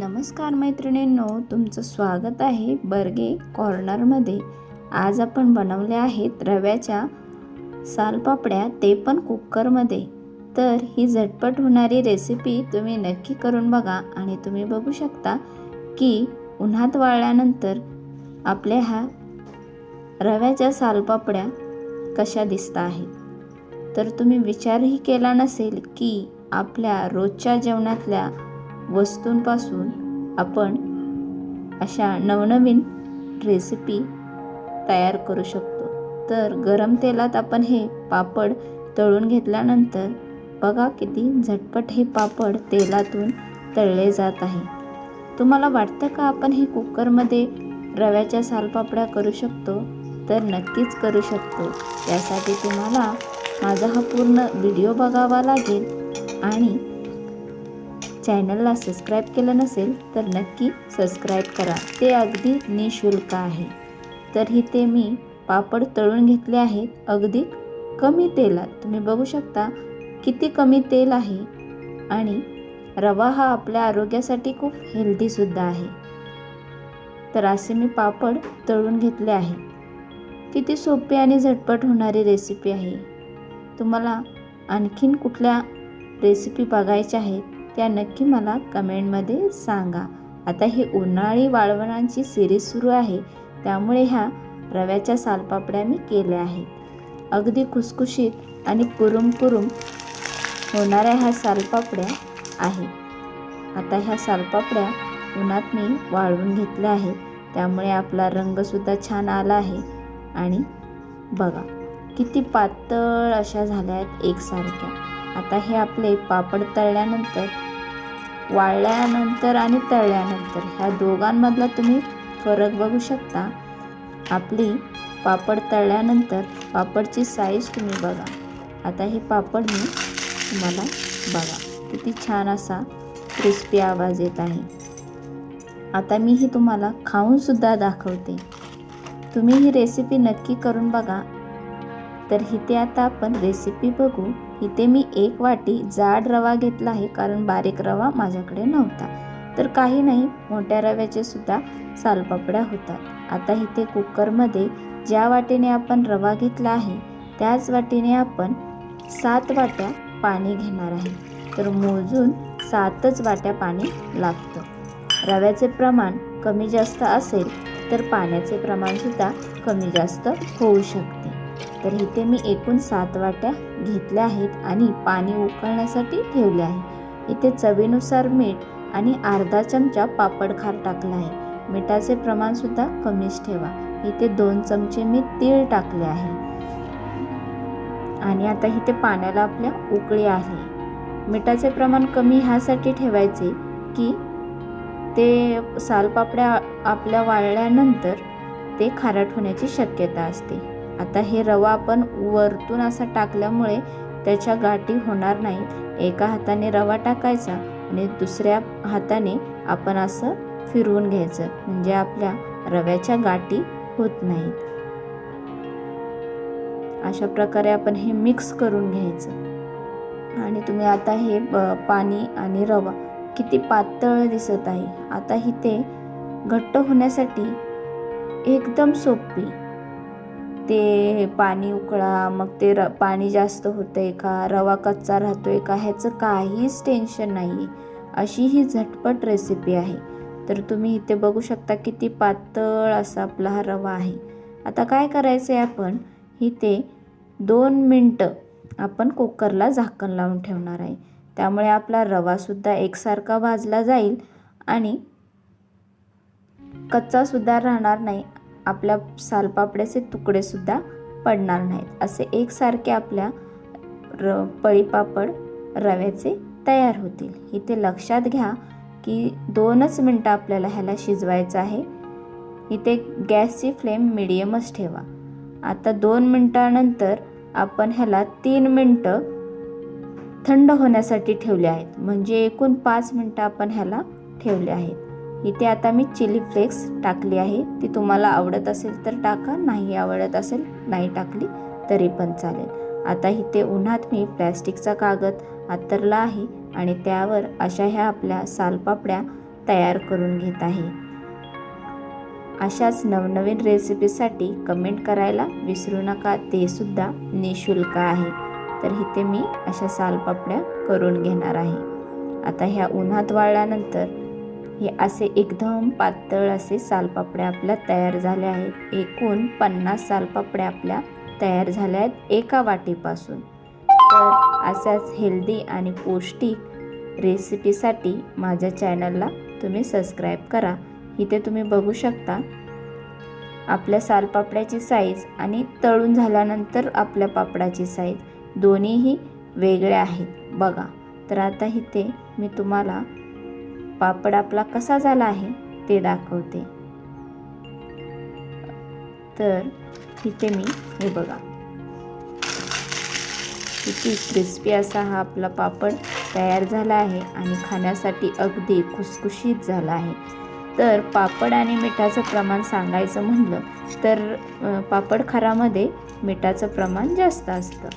नमस्कार मैत्रिणींनो तुमचं स्वागत आहे बर्गे कॉर्नरमध्ये. आज आपण बनवले आहेत रव्याच्या सालपापड्या ते पण कुकरमध्ये. तर ही झटपट होणारी रेसिपी तुम्ही नक्की करून बघा आणि तुम्ही बघू शकता की उन्हात वाळल्यानंतर आपल्या ह्या रव्याच्या सालपापड्या कशा दिसत आहेत. तर तुम्ही विचारही केला नसेल की आपल्या रोजच्या जेवणातल्या वस्तूंपासून आपण अशा नवनवीन रेसिपी तयार करू शकतो. तर गरम तेलात आपण हे पापड तळून घेतल्यानंतर बघा किती झटपट हे पापड तेलातून तळले जात आहे. तुम्हाला वाटतं का आपण हे कुकरमध्ये रव्याच्या सालपापड्या करू शकतो? तर नक्कीच करू शकतो. त्यासाठी तुम्हाला माझा हा पूर्ण व्हिडिओ बघावा लागेल आणि चॅनलला सबस्क्राईब केलं नसेल तर नक्की सबस्क्राईब करा. ते अगदी निशुल्क आहे. तर इथे मी पापड तळून घेतले आहेत अगदी कमी तेलात. तुम्ही बघू शकता किती कमी तेल आहे आणि रवा हा आपल्या आरोग्यासाठी खूप हेल्दीसुद्धा आहे. तर असे मी पापड तळून घेतले आहे. किती सोपी आणि झटपट होणारी रेसिपी आहे. तुम्हाला आणखीन कुठल्या रेसिपी बघायच्या आहेत? त्या नक्की मला कमेंटमध्ये सांगा. आता ही उन्हाळी वाळवणांची सिरीज सुरू आहे. त्यामुळे ह्या रव्याच्या सालपापड्या मी केल्या आहेत. अगदी खुसखुशीत आणि कुरुम कुरुम होणाऱ्या ह्या सालपापड्या आहेत. आता ह्या सालपापड्या उन्हात मी वाळवून घेतल्या आहेत. त्यामुळे आपला रंगसुद्धा छान आला आहे. आणि बघा किती पातळ अशा झाल्या आहेत एकसारख्या. आता हे आपले पापड तळल्यानंतर वाळल्यानंतर आणि तळल्यानंतर ह्या दोघांमधला तुम्ही फरक बघू शकता. आपली पापड तळल्यानंतर पापडची साईज तुम्ही बघा. आता हे पापड मी तुम्हाला बघा. किती छान असा क्रिस्पी आवाज येत आहे. आता मी ही तुम्हाला खाऊनसुद्धा दाखवते. तुम्ही ही रेसिपी नक्की करून बघा. तर इथे आता आपण रेसिपी बघू. इथे मी एक वाटी जाड रवा घेतला आहे कारण बारीक रवा माझ्याकडे नव्हता. तर काही नाही मोठ्या रव्याचे सुद्धा सालपापड्या होतात. आता इथे कुकरमध्ये ज्या वाटीने आपण रवा घेतला आहे त्याच वाटीने आपण सात वाट्या पाणी घेणार आहे. तर मोजून सातच वाट्या पाणी लागतं. रव्याचे प्रमाण कमी जास्त असेल तर पाण्याचे प्रमाणसुद्धा कमी जास्त होऊ शकते. तर इथे मी एकूण सात वाट्या घेतल्या आहेत आणि पाणी उकळण्यासाठी ठेवले आहे. इथे चवीनुसार मीठ आणि अर्धा चमचा पापड खार टाकला आहे. मिठाचे प्रमाणसुद्धा कमीच ठेवा. इथे दोन चमचे मी तीळ टाकले आहे. आणि आता इथे पाण्याला आपल्या उकळी आहे. मिठाचे प्रमाण कमी ह्यासाठी ठेवायचे की ते सालपापड्या आपल्या वाळल्यानंतर ते खारट होण्याची शक्यता असते. आता हे रवा आपण वरतून असा टाकल्यामुळे त्याच्या गाठी होणार नाहीत. एका हाताने रवा टाकायचा आणि दुसऱ्या हाताने आपण असं फिरवून घ्यायचं म्हणजे आपल्या रव्याच्या गाठी होत नाहीत. अशा प्रकारे आपण हे मिक्स करून घ्यायचं. आणि तुम्ही आता हे पाणी आणि रवा किती पातळ दिसत आहे. आता ही ते घट्ट होण्यासाठी एकदम सोपी ते पाणी उकळा मग ते र पाणी जास्त होतं आहे का? रवा कच्चा राहतो आहे का? ह्याचं काहीच टेन्शन नाही आहे अशी ही झटपट रेसिपी आहे. तर तुम्ही इथे बघू शकता किती पातळ असा आपला हा रवा आहे. आता काय करायचं आहे आपण? इथे दोन मिनटं आपण कुकरला झाकण लावून ठेवणार आहे. त्यामुळे आपला रवासुद्धा एकसारखा भाजला जाईल आणि कच्चासुद्धा राहणार नाही. आपल्या सालपापड्याचे तुकडेसुद्धा पडणार नाहीत. असे एकसारखे आपल्या र पळीपापड रव्याचे तयार होतील. इथे लक्षात घ्या की दोनच मिनटं आपल्याला ह्याला शिजवायचं आहे. इथे गॅसची फ्लेम मिडियमच ठेवा. आता दोन मिनटानंतर आपण ह्याला तीन मिनटं थंड होण्यासाठी ठेवले आहेत. म्हणजे एकूण पाच मिनटं आपण ह्याला ठेवले आहेत. इथे आता मी चिली फ्लेक्स टाकली आहे. ती तुम्हाला आवडत असेल तर टाका नाही आवडत असेल नाही टाकली तरी पण चालेल. आता इथे उन्हात मी प्लॅस्टिकचा कागद आतरला आहे आणि त्यावर अशा ह्या आपल्या सालपापड्या तयार करून घेत आहे. अशाच नवनवीन रेसिपीसाठी कमेंट करायला विसरू नका ते सुद्धा निशुल्क आहे. तर इथे मी अशा सालपापड्या करून घेणार आहे. आता ह्या उन्हात वाळल्यानंतर हे असे एकदम पातळ असे सालपापड्या आपल्या तयार झाल्या आहेत. एकूण पन्नास सालपापड्या आपल्या तयार झाल्या आहेत एका वाटीपासून. तर अशाच हेल्दी आणि पौष्टिक रेसिपीसाठी माझ्या चॅनलला तुम्ही सबस्क्राईब करा. इथे तुम्ही बघू शकता आपल्या सालपापड्याची साईज आणि तळून झाल्यानंतर आपल्या पापडाची साईज दोन्हीही वेगळ्या आहेत. बघा तर आता इथे मी तुम्हाला पापड आपला कसा झाला आहे ते दाखवते. तर इथे मी हे बघा. किती क्रिस्पी असा हा आपला पापड तयार झाला आहे आणि खाण्यासाठी अगदी खुसखुशीत झाला आहे. तर पापड आणि मिठाचं प्रमाण सांगायचं म्हणलं तर पापड खारामध्ये मिठाचं प्रमाण जास्त असतं.